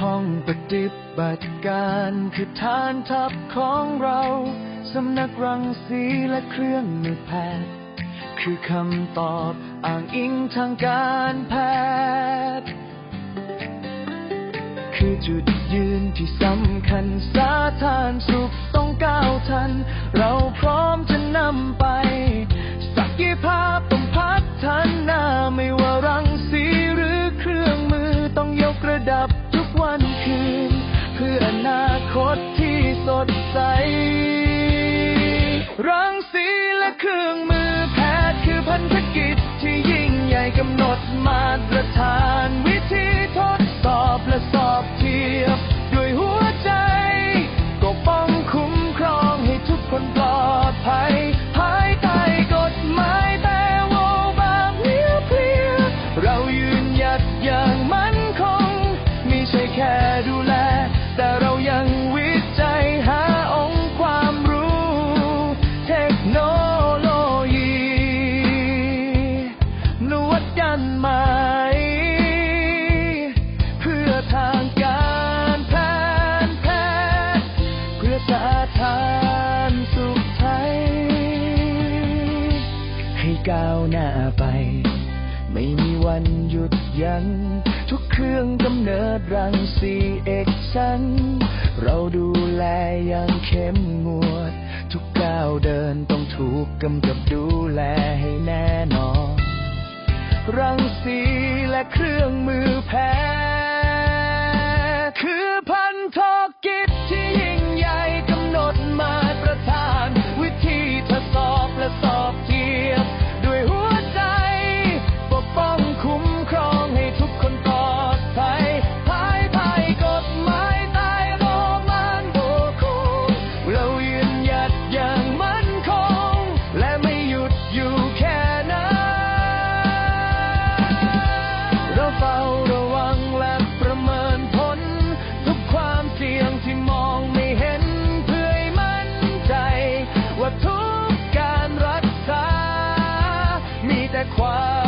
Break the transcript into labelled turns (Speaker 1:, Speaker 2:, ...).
Speaker 1: ห้องปฏิบัติการคือฐานทัพของเราสำนักรังสีและเครื่องมือแพทย์ คือคำตอบอ้างอิงทางการแพทย์ คือจุดยืนที่สำ แต่เรายังวิจัยหาองค์ความรู้ เทคโนโลยีนวัตกรรมใหม่เพื่อทางการแพทย์แพทย์เพื่อสาธารณสุขไทย ให้ก้าวหน้าไป ไม่มีวันหยุดยัง้งทุกเครื่องกำเนิดรังสีเอกชัน เราดูแลอย่างเข้มงวด ทุกก้าวเดินต้องถูกกำกับดูแลให้แน่นอน รังสีและเครื่องมือแพทย์ แ快